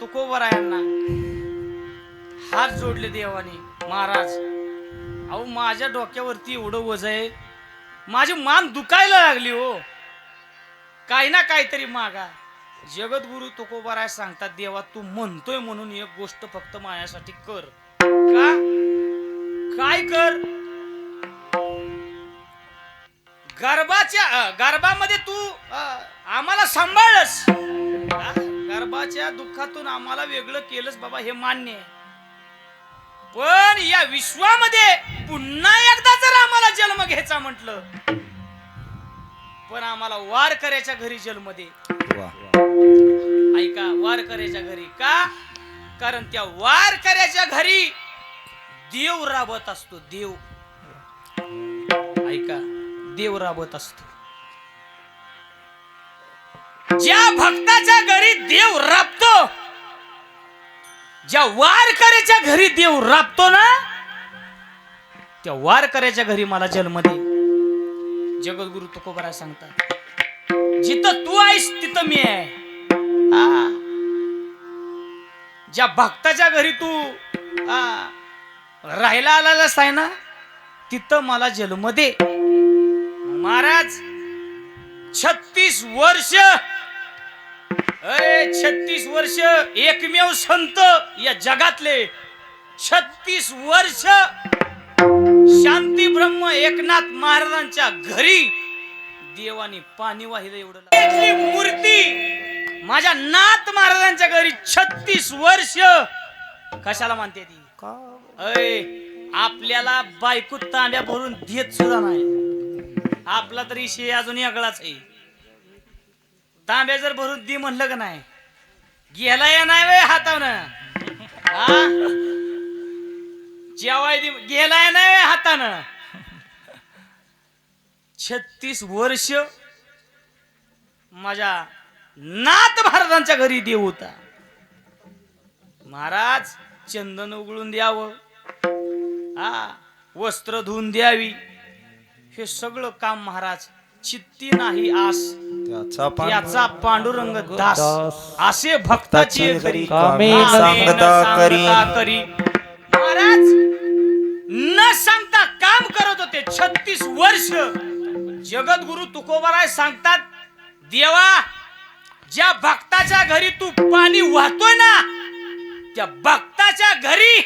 तुकोबरायांना हात जोडले देवाने महाराज. अहो माझ्या डोक्यावरती एवढं वज आहे. माझी मान दुखायला लागली हो. काही ना काहीतरी मागा. जगद्गुरु तुकोबाराय सांगतात देवा तू म्हणतोय म्हणून एक गोष्ट फक्त माझ्यासाठी कर. का? काय कर? गर्भाच्या गरबामध्ये गर्भामध्ये तू आम्हाला सांभाळस गर्भाच्या दुःखातून आम्हाला वेगळं केलंस बाबा हे मान्य आहे. पण या विश्वामध्ये पुन्हा एकदा जर आम्हाला जन्म घ्यायचा म्हटलं पण आम्हाला वार करायच्या घरी जन्म दे. ऐका वार करायच्या घरी का? कारण त्या वार करायच्या घरी देव राबत असतो देव. ऐका देव राबत असतो. ज्या भक्ताच्या घरी देव राबतो ज्या वारकऱ्याच्या घरी देव राबतो ना त्या वारकऱ्याच्या घरी मला जन्म दे. जगद्गुरु तुकोबरा सांगतात जिथं तू आहेस तिथं मी आहे. ज्या भक्ताच्या घरी तू हा, राहायला आलेलास आहे ना तिथं मला जन्म दे. महाराज छत्तीस वर्ष अरे छत्तीस वर्ष एकमेव संत या जगातले. छत्तीस वर्ष शांती ब्रह्म एकनाथ महाराजांच्या घरी देवाने पाणी वाहिलं एवढं मूर्ती माझ्या नाथ महाराजांच्या घरी छत्तीस वर्ष. कशाला मानते ती? अय आपल्याला बायको तांब्या भरून देत सुद्धा नाही. आपला तरी शे अजून वेगळाच आहे. तांब्या जर भरून दी म्हणलं का नाही? गेला या नाही वे हातानं हा? जेवाय दे गेला या नाही हातानं. छत्तीस वर्ष माझ्या नाथ महाराजांच्या घरी देव होता. महाराज चंदन उघडून द्यावं. हा? वस्त्र धुवून द्यावी. हे सगळं काम महाराज चित्ती नाही आस. याचा पांडुरंग दास. असे भक्ताची घरी कामे सांगता करी. करी. महाराज न सांगता काम करत होते छत्तीस वर्ष. जगद्गुरु तुकोबाराय सांगतात देवा ज्या भक्ताच्या घरी तू पाणी वाहतोय ना त्या भक्ताच्या घरी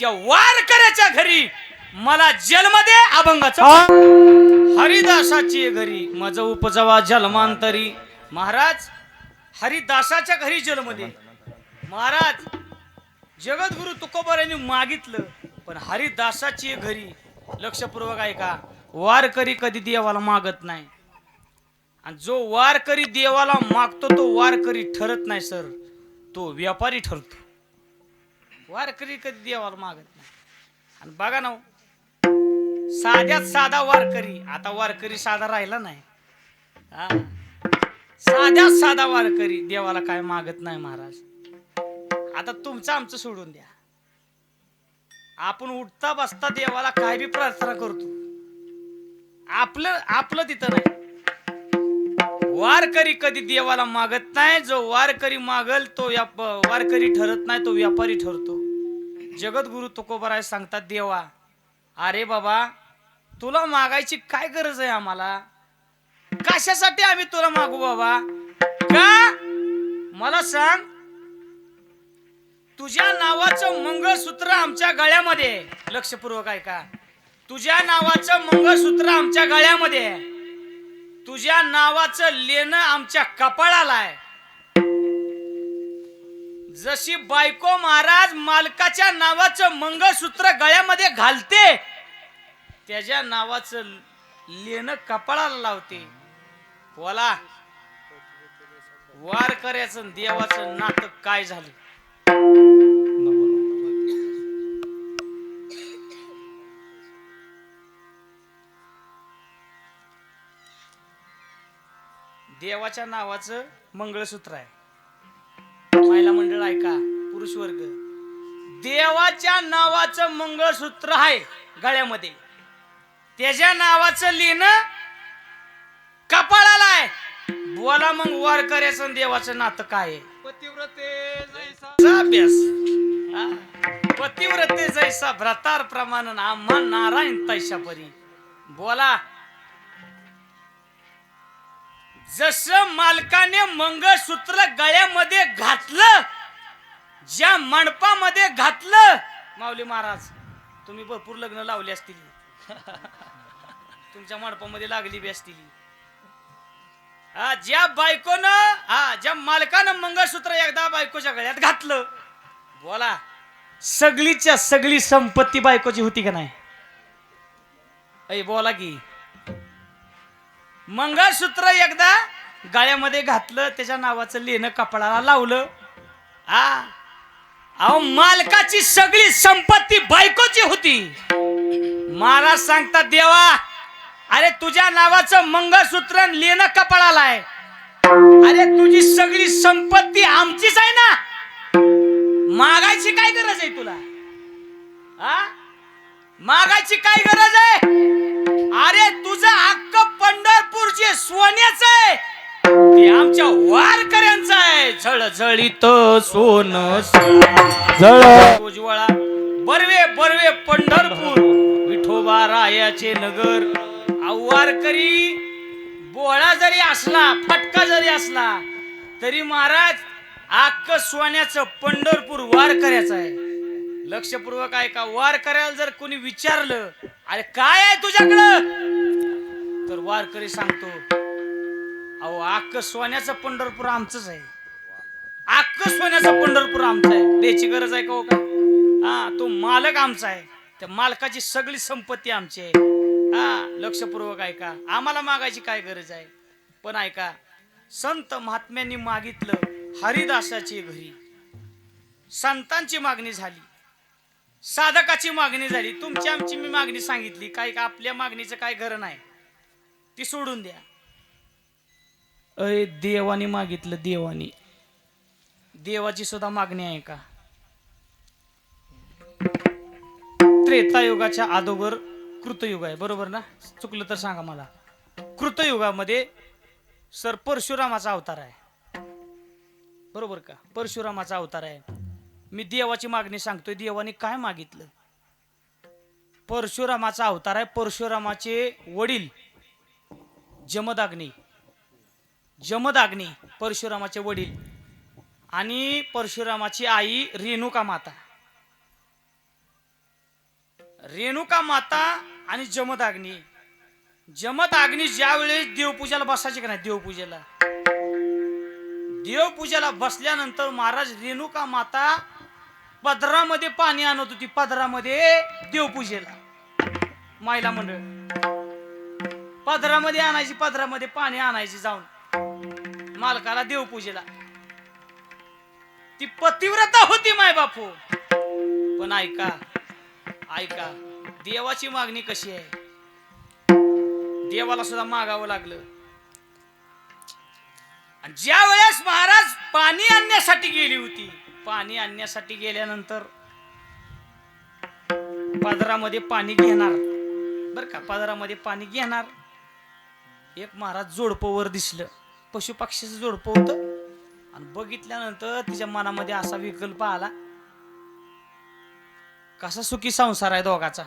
त्या वारकऱ्याच्या घरी मला जन्म दे अभंगाचा. हरिदासाची घरी मज उपजवा जन्मांतरी. महाराज हरिदासाच्या घरी जन्म दे महाराज जगद्गुरु तुकोबर यांनी मागितलं पण हरिदासाची घरी लक्षपूर्वक आहे का वारकरी कधी देवाला मागत नाही. आणि जो वारकरी देवाला मागतो तो वारकरी ठरत नाही सर. तो व्यापारी ठरतो. वारकरी कधी देवाला मागत नाही. आणि बघा ना हो, साध्यात साधा वारकरी. आता वारकरी साधा राहिला नाही. हा. साध्यात साधा वारकरी. देवाला काय मागत नाही महाराज. आता तुमचं आमचं सोडून द्या. आपण उठता बसता देवाला काय बी प्रार्थना करतो. आपलं आपलं तिथं नाही. वारकरी कधी देवाला मागत नाही. जो वारकरी मागल तो वारकरी ठरत नाही तो व्यापारी ठरतो. जगद्गुरु तुकोबराय सांगतात देवा अरे बाबा तुला मागायची काय गरज आहे आम्हाला? कशासाठी आम्ही तुला मागू बाबा? का? मला सांग. तुझ्या नावाचं मंगळसूत्र आमच्या गळ्यामध्ये. लक्षपूर्वक आहे का तुझ्या नावाचं मंगळसूत्र आमच्या गळ्यामध्ये. तुझ्या नावाचं लेणं आमच्या कपाळाला आहे. जशी बायको महाराज मालकाच्या नावाचं मंगळसूत्र गळ्यामध्ये घालते त्याच्या नावाचं लेणं कपाळाला लावते. बोला. वार करायचं देवाचं नातं काय झालं? देवाच्या नावाचं मंगळसूत्र आहे. महिला मंडळ ऐका पुरुष वर्ग. देवाच्या नावाचं मंगळसूत्र आहे गळ्यामध्ये. त्याच्या नावाचं लिहिणं कपाळाला आहे. बोला मग वार करायचं देवाचं नातं काय आहे? पतिव्रते जैसा चा अभ्यास. हा. पतिव्रते जैसा भ्रतार प्रमाण आम्हा नारायण तैशा परी. बोला. जस मालकाने मंगळसूत्र गळ्यामध्ये घातलं ज्या मंडपामध्ये घातलं माऊली महाराज तुम्ही भरपूर लग्न लावली असतील. तुमच्या मडपामध्ये लागली बेस्टिली हा ज्या बायकोनं हा ज्या मालकानं मंगळसूत्र एकदा बायकोच्या गळ्यात घातलं बोला सगळीच्या सगळी संपत्ती बायकोची होती का नाही? ऐ बोला की. मंगळसूत्र एकदा गळ्यामध्ये घातलं त्याच्या नावाचं लेणं कपडाला लावलं. हा. अहो मालकाची सगळी संपत्ती बायकोची होती. महाराज सांगतात देवा अरे तुझ्या नावाचं मंगळसूत्र लेणं कपाळाला आहे अरे तुझी सगळी संपत्ती आमचीच आहे ना? मागायची काय गरज आहे तुला? हा मागायची काय गरज आहे? अरे तुझं हक्क पंढरपूर जे सोन्याचं आहे. ते आमच्या वारकऱ्यांचं आहे. झळझळीत सोन उजवळा बरवे बरवे पंढरपूर. विठोबा रायाचे नगर. अहो, वारकरी बोळा जरी असला फटका जरी असला तरी महाराज आक्क सोन्याचं पंढरपूर वार करायचं आहे. लक्षपूर्वक आहे का वार करायला जर कोणी विचारलं अरे काय आहे तुझ्याकडं? तर वारकरी सांगतो अहो आक्क सोन्याचं पंढरपूर आमचंच आहे. आक्क सोन्याचं पंढरपूर आमचं आहे. द्यायची गरज आहे का हो का हा तो मालक आमचा आहे. त्या मालकाची सगळी संपत्ती आमची आहे. हा लक्षपूर्वक ऐका. आम्हाला मागायची काय गरज आहे? पण ऐका संत महात्म्यांनी मागितलं हरिदासाची घरी. संतांची मागणी झाली. साधकाची मागणी झाली. तुमची आमची मी मागणी सांगितली. काय का आपल्या मागणीचं काय घर नाही. ती सोडून द्या. अय देवाने मागितलं देवानी. देवाची सुद्धा मागणी आहे का? त्रेतायुगाच्या अगोदर कृतयुग आहे. बरोबर ना? चुकलं तर सांगा मला. कृतयुगामध्ये सर परशुरामाचा अवतार आहे. बरोबर का? परशुरामाचा अवतार आहे. मी देवाची मागणी सांगतोय. देवाने काय मागितलं? परशुरामाचा अवतार आहे. परशुरामाचे वडील जमदाग्नी. जमदाग्नी परशुरामाचे वडील. आणि परशुरामाची आई रेणुका माता. रेणुका माता आणि जमदाग्नी जमदाग्नी ज्या वेळेस देवपूजाला बसायची का नाही? देवपूजेला. देवपूजेला बसल्यानंतर महाराज रेणुका माता पदरामध्ये पाणी आणत होती. पदरामध्ये देवपूजेला. मायला मंडळ. पदरामध्ये आणायची पदरामध्ये पाणी आणायची जाऊन. मालकाला देवपूजेला. ती पतिव्रता होती माय बापू पण ऐका ऐका देवाची मागणी कशी आहे? देवाला सुद्धा मागावं लागलं. आणि ज्या वेळेस महाराज पाणी आणण्यासाठी गेली होती पाणी आणण्यासाठी गेल्यानंतर पदरामध्ये पाणी घेणार. बर का पदरामध्ये पाणी घेणार. एक महाराज जोडपवर दिसलं. पशुपक्षीचं जोडपं होतं. आणि बघितल्यानंतर तिच्या मनामध्ये असा विकल्प आला कसा सुखी संसार आहे दोघाचा?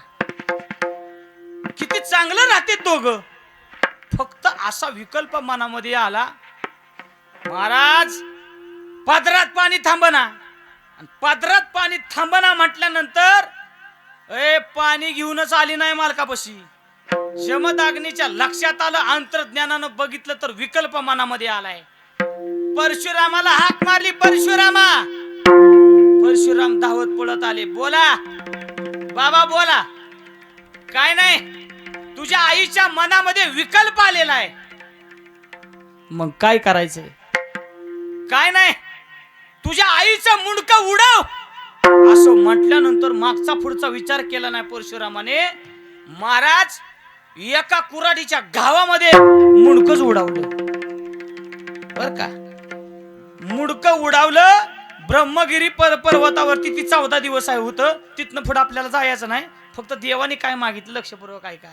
किती चांगलं राहते दोघ फक्त असा विकल्प मनामध्ये आला महाराज पदरात पाणी थांबना. पादरात पदरात पाणी थांबना म्हटल्यानंतर ए पाणी घेऊनच आली नाही मालकापाशी. जमदाग्नीच्या लक्षात आलं अंतर्ज्ञानानं बघितलं तर विकल्प मनामध्ये आलाय. परशुरामाला हाक मारली परशुरामा! परशुराम धावत पळत आले. बोला. बाबा बोला. काय नाही. तुझ्या आईच्या मनामध्ये विकल्प आलेला आहे. मग काय करायचंय? काय नाही. तुझ्या आईचं मुंडकं उडव. असं म्हटल्यानंतर मागचा पुढचा विचार केला नाही परशुरामाने. महाराज एका कुराडीच्या गावामध्ये मुंडकच उडावलं. बर का? मुडक उडावलं ब्रह्मगिरी पर पर्वतावरती ती चौदा दिवस आहे होतं. तिथनं पुढे आपल्याला जायचं नाही. फक्त देवाने काय मागितलं लक्षपूर्वक ऐका.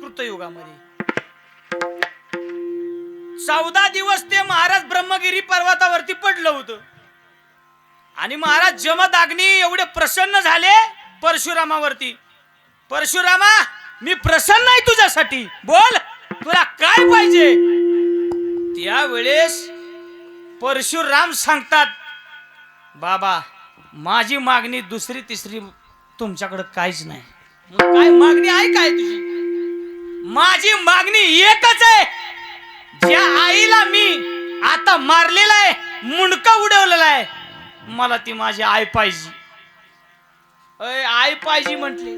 कृतयुगामध्ये. चौदा दिवस ते महाराज ब्रह्मगिरी पर्वतावरती पडलं होतं. आणि महाराज जमदाग्नी एवढे प्रसन्न झाले परशुरामावरती. परशुरामा मी प्रसन्न आहे तुझ्यासाठी. बोल तुला काय पाहिजे? त्यावेळेस परशुराम सांगतात बाबा माझी मागणी दुसरी तिसरी तुमच्याकडे काहीच नाही. काय मागणी आहे काय तुझी? माझी मागणी एकच आहे. ज्या आईला मी आता मारलेला आहे मुंडका उडवलेला आहे मला ती माझी आई पाहिजे. अय आई पाहिजे म्हटले.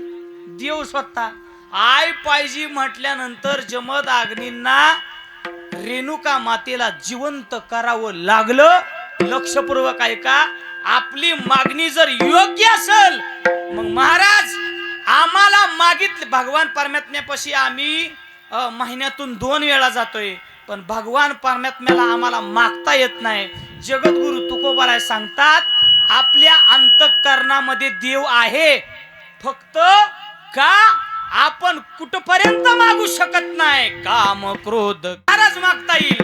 देव स्वतः. आई पाहिजे म्हटल्यानंतर जमद अग्नींना रेणुका मातेला जिवंत करावं लागलं. लक्षपूर्वक ऐका आपली मागणी जर योग्य असेल मग महाराज आम्हाला मागितले भगवान परमात्म्यापाशी आम्ही महिन्यातून दोन वेळा जातोय पण भगवान परमात्म्याला आम्हाला मागता येत नाही. जगद्गुरु तुकोबाराय सांगतात आपल्या अंतकरणामध्ये देव आहे फक्त का आपण कुठपर्यंत मागू शकत नाही? काम क्रोध. फारच मागता येईल.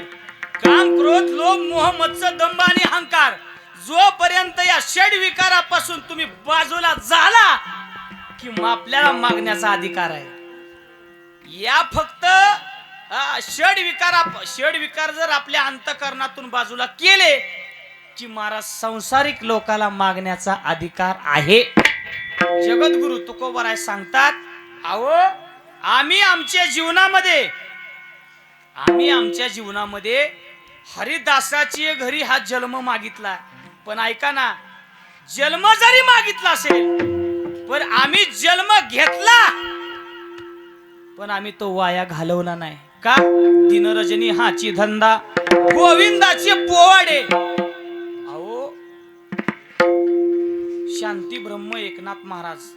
काम क्रोध लोभ मोह मत्स दंभ आणि अहंकार. जोपर्यंत या षड विकारापासून तुम्ही बाजूला झाला कि मग आपल्याला मागण्याचा अधिकार आहे. या फक्त षड विकारा षड विकार जर आपल्या अंतकरणातून बाजूला केले की महाराज संसारिक लोकाला मागण्याचा अधिकार आहे. जगद्गुरु तुकोबराय सांगतात अहो आम्ही आमच्या जीवनामध्ये आम्ही आमच्या जीवनामध्ये हरिदासाची घरी हा जन्म मागितला. पण ऐका ना जन्म जरी मागितला असेल पण आम्ही जन्म घेतला पण आम्ही तो वाया घालवला नाही. का? दिनरजनी हाची धंदा गोविंदाचे पोवाडे. अहो शांती ब्रह्म एकनाथ महाराज.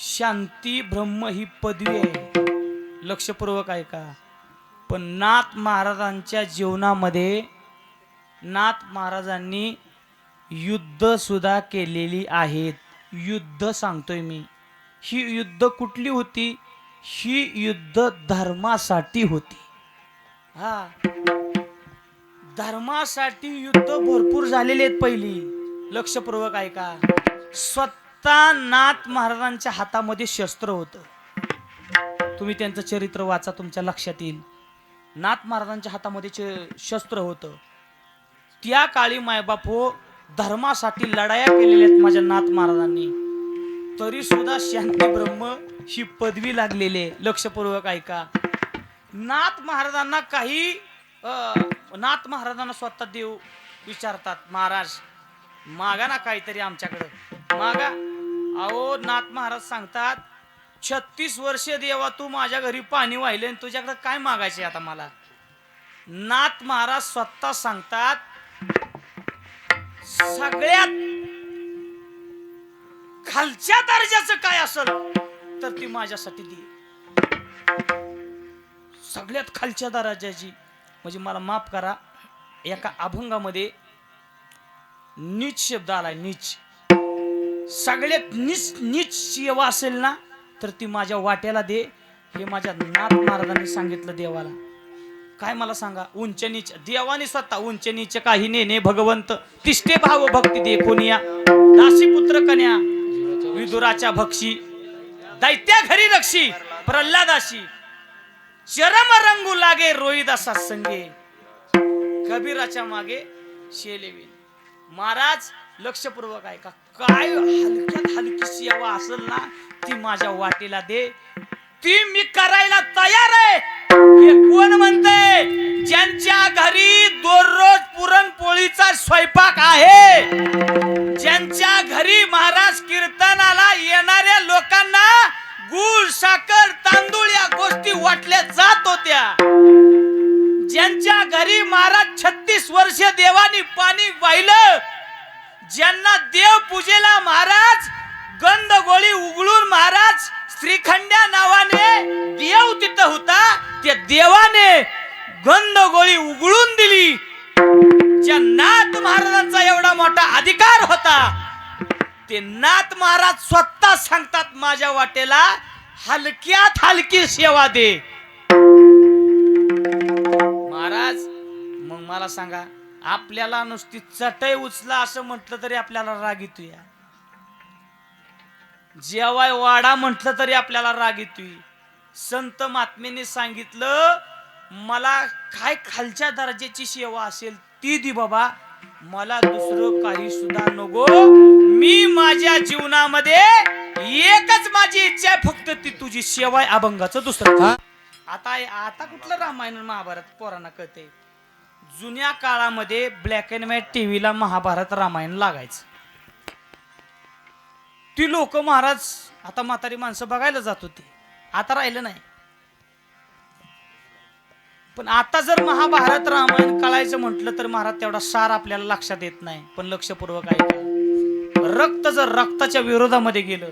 शांती ब्रह्म ही पदवी आहे. लक्षपूर्वक ऐका. पण नाथ महाराजांच्या जीवनामध्ये नाथ महाराजांनी युद्ध सुद्धा केलेली आहेत. युद्ध सांगतोय मी. ही युद्ध कुठली होती? ही युद्ध धर्मासाठी होती. हा. धर्मासाठी युद्ध भरपूर झालेले आहेत पहिली. लक्षपूर्वक ऐका. स्वतः नाथ महाराजांच्या हातामध्ये शस्त्र होतं. तुम्ही त्यांचं चरित्र वाचा तुमच्या लक्षात येईल. नाथ महाराजांच्या हातामध्ये शस्त्र होतं. त्या काळी मायबाप हो धर्मासाठी लढाया केलेल्या आहेत माझ्या नाथ महाराजांनी. तरी सुद्धा शांती ब्रह्म ही पदवी लागलेली आहे. लक्षपूर्वक ऐका. नाथ महाराजांना काही अं, नाथ महाराजांना स्वतः देव विचारतात महाराज मागा ना काहीतरी आमच्याकडं. मागा. अहो नाथ महाराज सांगतात छत्तीस वर्ष देवा तू माझ्या घरी पाणी वाहिले आणि तुझ्याकडे काय मागायचे आता मला? नाथ महाराज स्वतः सांगतात सगळ्यात खालच्या दर्जाचं काय असेल तर ती माझ्यासाठी दे. सगळ्यात खालच्या दर्जाची म्हणजे मला माफ करा एका अभंगामध्ये नीच शब्द आलाय नीच. सगळ्यात नीच नीच सेवा असेल ना तर ती माझ्या वाट्याला दे. हे माझ्या नाथ महाराजांनी सांगितलं देवाला. काय मला सांगा? उंच नीच. देवाने स्वतः उंच नीच काही नेने भगवंत. तिष्ठे भाव भक्ती दे कोणिया दासी पुत्र कन्या विदुराच्या भक्षी. दैत्या घरी रक्षी. प्रल्हादाशी. चरम रंगू लागे रोहिदासा संगे. कबीराच्या मागे शेलेवी महाराज लक्षपूर्वक ऐका. काय हलक्यात हलकी सेवा असेल ना ती माझ्या वाटेला दे. ती मी करायला तयार आहे. हे कोण म्हणतंय ज्यांच्या घरी दररोज पुरणपोळीचा स्वयंपाक आहे ज्यांच्या घरी महाराज कीर्तनाला येणाऱ्या लोकांना गुळ साखर तांदूळ या गोष्टी वाटल्या जात होत्या. ज्यांच्या घरी महाराज छत्तीस वर्ष देवानी पाणी वाहिलं ज्यांना देव पूजेला महाराज गंध गोळी उघडून महाराज श्रीखंड्या नावाने देव तिथं होता त्या देवाने गंध गोळी उघडून दिली. ज्या नाथ महाराजांचा एवढा मोठा अधिकार होता ते नाथ महाराज स्वतः सांगतात माझ्या वाटेला हलक्यात हलकी सेवा दे. मला सांगा आपल्याला नुसती चटई उचला असं म्हटलं तरी आपल्याला राग येतो या जेवाय वाडा म्हटलं तरी आपल्याला राग येतोय. संत महात्मेने सांगितलं मला काय खालच्या दर्जाची सेवा असेल ती दि बाबा मला दुसरं काही सुद्धा नको. मी माझ्या जीवनामध्ये एकच माझी इच्छा आहे फक्त ती तुझी सेवा अभंगाचं दुसरं? आता आता कुठलं रामायण महाभारत पोरांना कळते जुन्या काळामध्ये ब्लॅक अँड व्हाईट टीव्हीला महाभारत रामायण लागायचं. ती लोक महाराज आता म्हातारी माणसं बघायला जात होती. आता राहिलं नाही. पण आता जर महाभारत रामायण कळायचं म्हटलं तर महाराज तेवढा सार आपल्याला लक्षात येत नाही. पण लक्षपूर्वक ऐका. रक्त जर रक्ताच्या विरोधामध्ये गेलं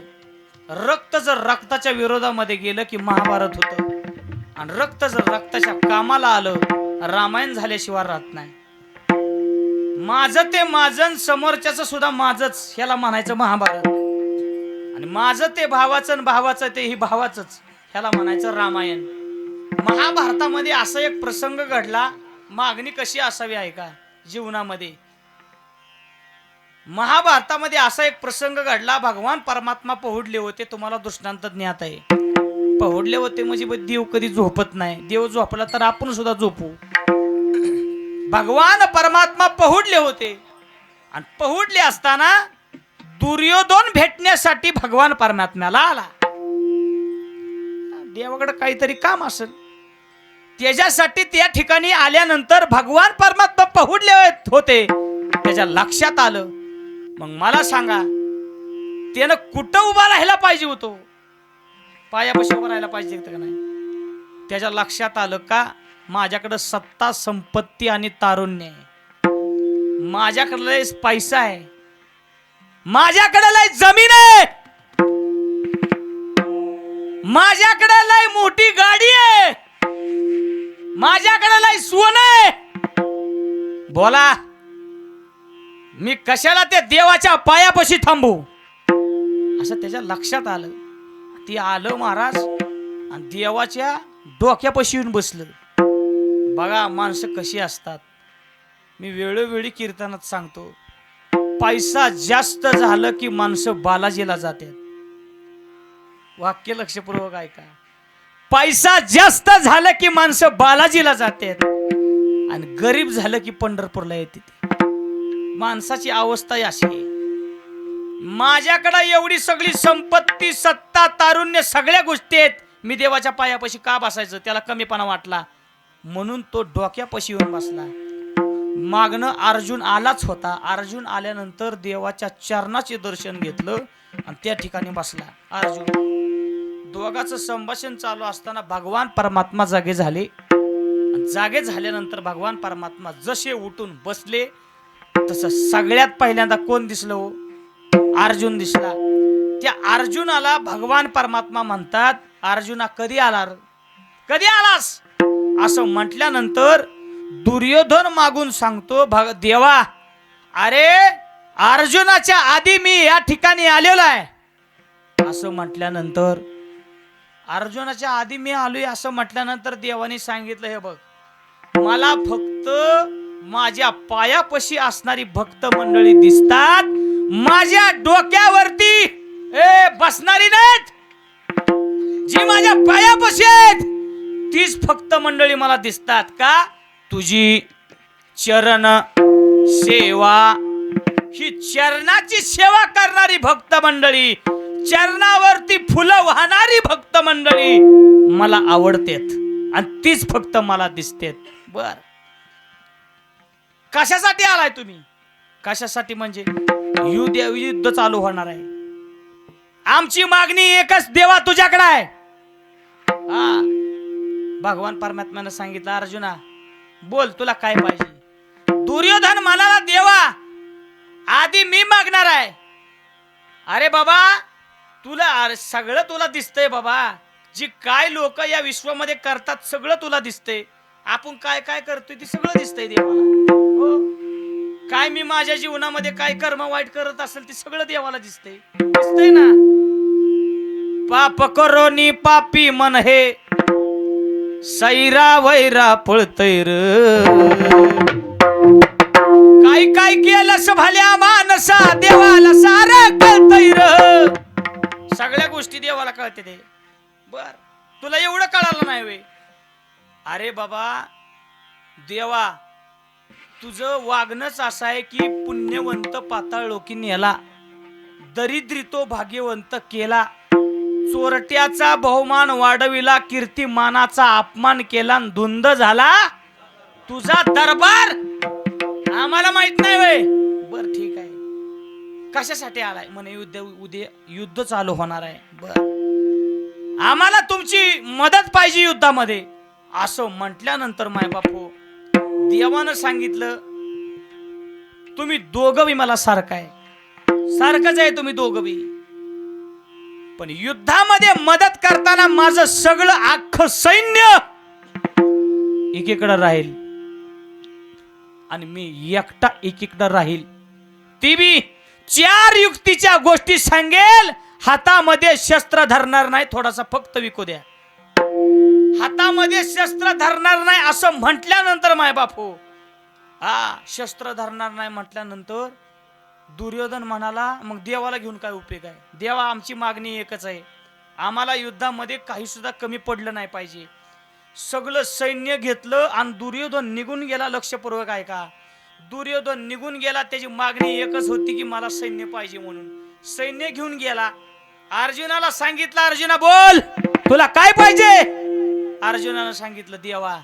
रक्त जर रक्ताच्या विरोधामध्ये गेलं की महाभारत होतं. आणि रक्त जर रक्ताच्या कामाला आलं रामायण झाल्याशिवाय राहत नाही. माझं ते माझं समोरच्याच सुद्धा माझच ह्याला म्हणायचं महाभारत. आणि माझं ते भावाचं आणि भावाचं ते ही भावाचंच ह्याला म्हणायचं रामायण. महाभारतामध्ये असा एक प्रसंग घडला मागणी कशी असावी आहे का? जीवनामध्ये. महाभारतामध्ये असा एक प्रसंग घडला भगवान परमात्मा पोहडले होते तुम्हाला दृष्टांत ज्ञात आहे. पहुडले होते म्हणजे देव कधी झोपत नाही. देव झोपला तर आपण सुद्धा झोपू. भगवान परमात्मा पहुडले होते. आणि पहुडले असताना दुर्योधन भेटण्यासाठी भगवान परमात्म्याला आला. देवाकडे काहीतरी काम असेल. त्याच्यासाठी त्या ठिकाणी आल्यानंतर भगवान परमात्मा पहुडले होते. त्याच्या लक्षात आलं. मग मला सांगा त्यानं कुठं उभा राहायला पाहिजे होतो? पायापाशी उभं राहायला पाहिजे का नाही? त्याच्या लक्षात आलं का माझ्याकडं सत्ता संपत्ती आणि तारुण्य आहे. माझ्याकडे लय पैसा आहे. माझ्याकडे लय जमीन आहे. माझ्याकडे लय मोठी गाडी आहे. माझ्याकडे लय सोन आहे. बोला मी कशाला त्या देवाच्या पायापाशी थांबू? असं त्याच्या लक्षात आलं. ती आलं महाराज आणि देवाच्या डोक्यापाशी येऊन बसलं. बघा माणसं कशी असतात. मी वेळोवेळी कीर्तनात सांगतो पैसा जास्त झालं की माणसं बालाजीला जातात. वाक्य लक्षपूर्वक ऐका. पैसा जास्त झालं की माणसं बालाजीला जातात. आणि गरीब झालं की पंढरपूरला येते माणसाची अवस्था ही अशी आहे. माझ्याकडे एवढी सगळी संपत्ती सत्ता तारुण्य सगळ्या गोष्टी आहेत. मी देवाच्या पायापाशी का बसायचं? त्याला कमीपणा वाटला. म्हणून तो डोक्यापाशी येऊन बसला. मागणं अर्जुन आलाच होता. अर्जुन आल्यानंतर देवाच्या चरणाचे दर्शन घेतलं आणि त्या ठिकाणी बसला. अर्जुन दोघाचं संभाषण चालू असताना भगवान परमात्मा जागे झाले. जागे झाल्यानंतर भगवान परमात्मा जसे उठून बसले तसं सगळ्यात पहिल्यांदा कोण दिसलं हो? अर्जुन दिसला. त्या अर्जुनाला भगवान परमात्मा म्हणतात अर्जुना कधी आला कधी आलास? असं म्हटल्यानंतर दुर्योधन मागून सांगतो भग देवा अरे अर्जुनाच्या आधी मी या ठिकाणी आलेलो आहे. असं म्हटल्यानंतर अर्जुनाच्या आधी मी आलोय. असं म्हटल्यानंतर देवाने सांगितलं हे बघ मला फक्त माझ्या पायापाशी असणारी भक्त मंडळी दिसतात माझ्या डोक्यावरती ए बसणारी नाहीत. जी माझ्या पायापाशी आहेत तीच फक्त मंडळी मला दिसतात का? तुझी चरण सेवा. ही चरणाची सेवा करणारी भक्त मंडळी चरणावरती फुलं वाहणारी भक्त मंडळी मला आवडतेत आणि तीच फक्त मला दिसतेत. बर. कशासाठी आलाय तुम्ही? कशासाठी म्हणजे? युद्ध युद्ध चालू होणार आहे. आमची मागणी एकच देवा तुझ्याकडे आहे. हा. भगवान परमात्म्यानं सांगितलं अर्जुना बोल तुला काय पाहिजे? दुर्योधन म्हणाला देवा आधी मी मागणार आहे. अरे बाबा तुला सगळं तुला दिसतंय बाबा. जी काय लोक या विश्वामध्ये करतात सगळं तुला दिसतंय. आपण काय काय करतोय ते सगळं दिसतंय देवाला. हो. काय मी माझ्या जीवनामध्ये काय कर्म वाईट करत असेल ते सगळं देवाला दिसतंय. दिसतंय ना? पाप करोनी पापी मन हे. सैरा वैरा पळतय र. काय केलंस भल्या मानसा देवाला सार कळतय र. सगळ्या गोष्टी देवाला कळते ते. बर तुला एवढं कळालं नाही वे अरे बाबा देवा तुझं वागणंच असं आहे की पुण्यवंत पाताळ लोकी नेला दरिद्री तो भाग्यवंत केला चोरट्याचा बहुमान वाढविला कीर्तिमानाचा अपमान केला आणि धुंद झाला? तुझा दरबार आम्हाला माहीत नाही वय बर ठीक आहे. कशासाठी आलाय? म्हणे युद्ध उद्या युद्ध चालू होणार आहे. बर. आम्हाला तुमची मदत पाहिजे युद्धामध्ये. असं म्हटल्यानंतर माय बापू हो, देवानं सांगितलं तुम्ही दोघं बी मला सारखं आहे. सारखंच आहे तुम्ही दोघं बी पण युद्धामध्ये मदत करताना माझं सगळं अख्खं सैन्य एकीकडं राहील आणि मी एकटा एकीकडं राहील. ती बी चार युक्तीच्या गोष्टी सांगेल. हातामध्ये शस्त्र धरणार नाही थोडासा फक्त विकू द्या. हातामध्ये शस्त्र धरणार नाही असं म्हटल्यानंतर माय बापू हो. हा. शस्त्र धरणार नाही म्हटल्यानंतर दुर्योधन म्हणाला मग देवाला घेऊन काय उपयोग आहे? देवा आमची मागणी एकच आहे. आम्हाला युद्धामध्ये काही सुद्धा कमी पडलं नाही पाहिजे. सगळं सैन्य घेतलं आणि दुर्योधन निघून गेला. लक्षपूर्वक आहे का दुर्योधन निघून गेला त्याची मागणी एकच होती की मला सैन्य पाहिजे म्हणून. सैन्य घेऊन गेला. अर्जुनाला सांगितलं अर्जुना बोल! तुला काय पाहिजे? अर्जुनानं सांगितलं देवा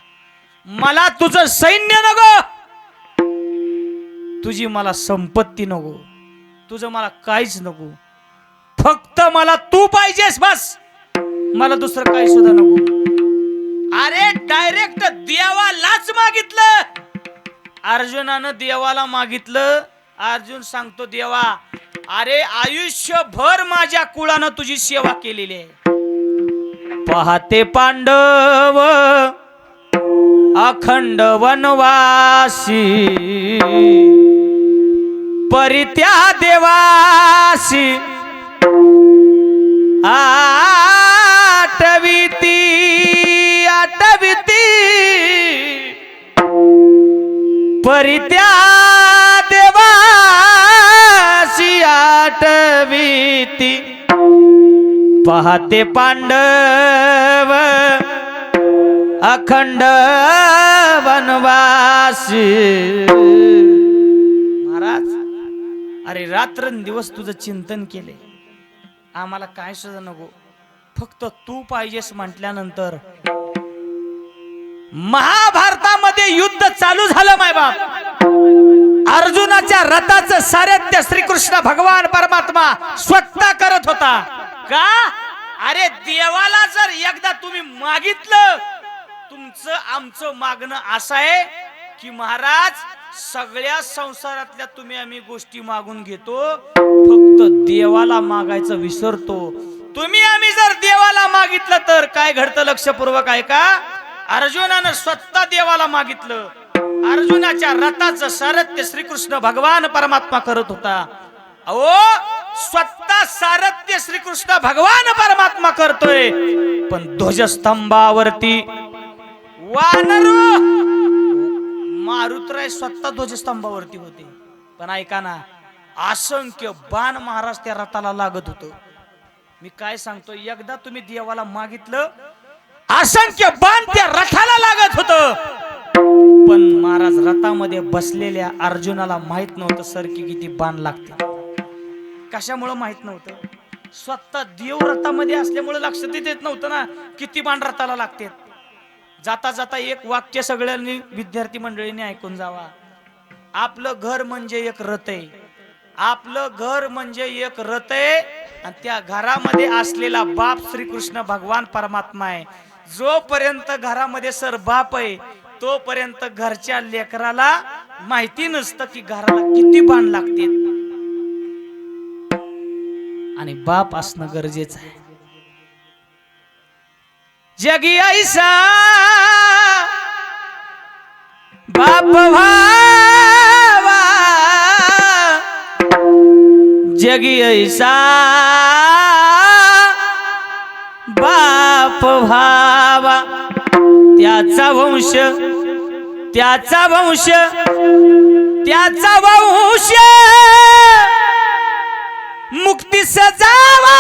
मला तुझं सैन्य नको. तुझी मला संपत्ती नको. तुझं मला काहीच नको. फक्त मला तू पाहिजेस बस. मला दुसरं काही सुद्धा नको. अरे डायरेक्ट देवालाच मागितलं. अर्जुनानं देवाला मागितलं. अर्जुन सांगतो देवा अरे आयुष्यभर माझ्या कुळानं तुझी सेवा केलेली आहे. पाहते पांडव अखंड वनवासी. परित्या देवासी. आटविती आटविती परित्या देवासी आटविती पाहते पांडव अखंड वनवासी. महाराज अरे रात्रंदिवस तुझं चिंतन केले. आम्हाला काय सुद्धा नको. फक्त तू पाहिजेस म्हटल्यानंतर महाभारतामध्ये युद्ध चालू झालं मायबाप अर्जुनाच्या रथाचं सारथ्य श्रीकृष्ण भगवान परमात्मा स्वतः करत होता. का? अरे देवाला जर एकदा तुम्ही मागितलं तुमचं आमचं मागणं असं आहे की महाराज सगळ्या संसारातल्या तुम्ही आम्ही गोष्टी मागून घेतो फक्त देवाला मागायचं विसरतो. तुम्ही आम्ही जर देवाला मागितलं तर काय घडतं लक्षपूर्वक आहे का? अर्जुनानं स्वतः देवाला मागितलं. अर्जुनाच्या रथाचं सारथ्य श्रीकृष्ण भगवान परमात्मा करत होता. अहो स्वतः सारथ्य श्रीकृष्ण भगवान परमात्मा करतोय. पण ध्वजस्तंभावरती वानर मारुतराय स्वतः ध्वजस्तंभावरती होते. पण ऐका ना असंख्य बाण महाराज त्या रथाला लागत होत. मी काय सांगतो एकदा तुम्ही देवाला मागितलं असंख्य बाण त्या रथाला लागत होत. पण महाराज रथामध्ये बसलेल्या अर्जुनाला माहीत नव्हतं सर की किती बाण लागते कशामुळं माहीत नव्हतं? स्वतः देव रथामध्ये असल्यामुळे लक्षात येत नव्हतं ना किती बाण रथाला लागते जाता जाता एक वाक्य सगळ्यांनी विद्यार्थी मंडळीने ऐकून जावा. आपलं घर म्हणजे एक रथ आहे. आपलं घर म्हणजे एक रथ आहे आणि त्या घरामध्ये असलेला बाप श्रीकृष्ण भगवान परमात्मा आहे. जोपर्यंत घरामध्ये सर बाप आहे तोपर्यंत घरच्या लेकराला माहिती नसतं की घराला किती बाण लागते आणि बाप असणं गरजेचं आहे. जगी ऐसा बाप भावा जगी ऐसा बाप भावा त्याचा वंश त्याचा वंश त्याचा वंश. मुक्ती सजावा.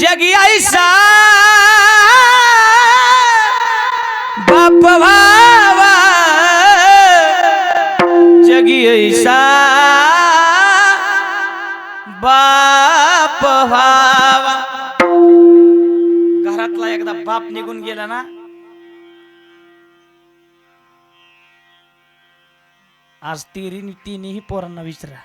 जगी ऐसा बाप भावा. जगी ऐसा बाप व्हावा घरातला एकदा बाप निघून गेला ना आज तिरी तिन्ही पोरांना विचारा.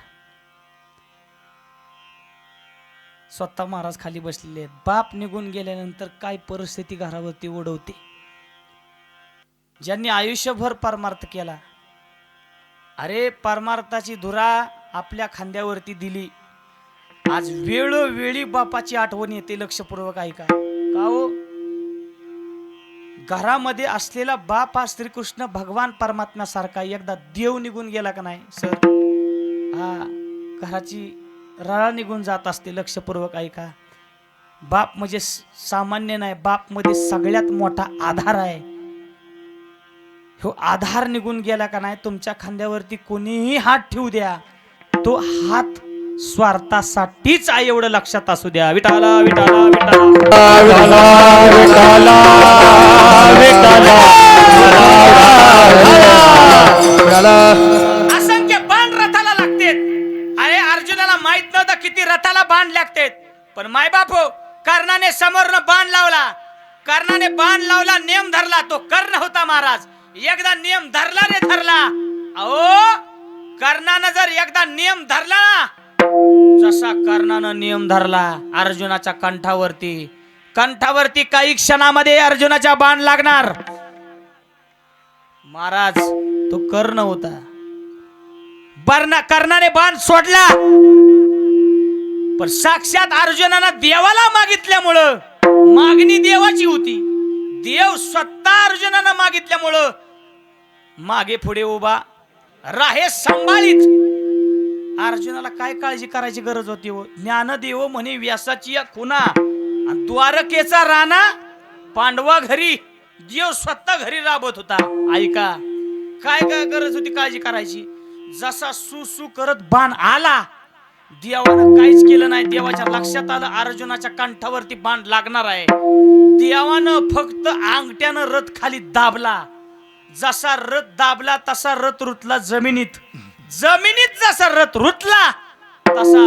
स्वतः महाराज खाली बसलेले आहेत. बाप निघून गेल्यानंतर काय परिस्थिती घरावरती ओढवते ज्यांनी आयुष्यभर परमार्थ केला अरे परमार्थाची धुरा आपल्या खांद्यावरती दिली. आज वेळोवेळी बापाची आठवण येते लक्षपूर्वक ऐका. का हो? घरामध्ये असलेला बाप हा श्रीकृष्ण भगवान परमात्म्यासारखा एकदा देव निघून गेला का नाही सर? हा घराची रळा निघून जात असते लक्षपूर्वक ऐका. बाप म्हणजे स- सामान्य नाही बापमध्ये सगळ्यात मोठा आधार आहे. हो आधार निघून गेला का नाही तुमच्या खांद्यावरती कोणीही हात ठेवू द्या. तो हात स्वार्थासाठीच आहे एवढं लक्षात असू द्या. विटाला विटाला विटाला असंख्य बाण रथाला लागतेत. अरे अर्जुनाला माहीत नव्हतं किती रथाला बाण लागतेत. पण माय बापू कर्णाने समोरनं बाण लावला. कर्णाने बाण लावला नियम धरला. तो कर्ण होता महाराज. एकदा नियम धरला रे धरला. अहो कर्णानं जर एकदा नियम धरला ना जसा कर्णानं नियम धरला अर्जुनाच्या कंठावरती कंठावरती काही क्षणामध्ये अर्जुनाच्या बाण लागणार. महाराज तो कर्ण होता. बर्णा कर्णाने बाण सोडला. पण साक्षात अर्जुनानं देवाला मागितल्यामुळं मागणी देवाची होती. देव स्वतः अर्जुनानं मागितल्यामुळं मागे पुढे उभा राहे संभाळीत. अर्जुनाला काय काळजी करायची गरज होती हो? ज्ञानदेव म्हणे व्यासाची या खुना आणि द्वारकेचा राणा पांडवा घरी देव स्वतः घरी राबत होता. ऐका काय काय गरज होती काळजी करायची? जसा सुसू करत बाण आला देवानं काहीच केलं नाही. देवाच्या लक्षात आलं अर्जुनाच्या कंठावरती बाण लागणार आहे. देवानं फक्त अंगठ्यानं रथ खाली दाबला. जसा रथ दाबला तसा रथ रुतला जमिनीत. जमिनीत जसा रथ रुतला तसा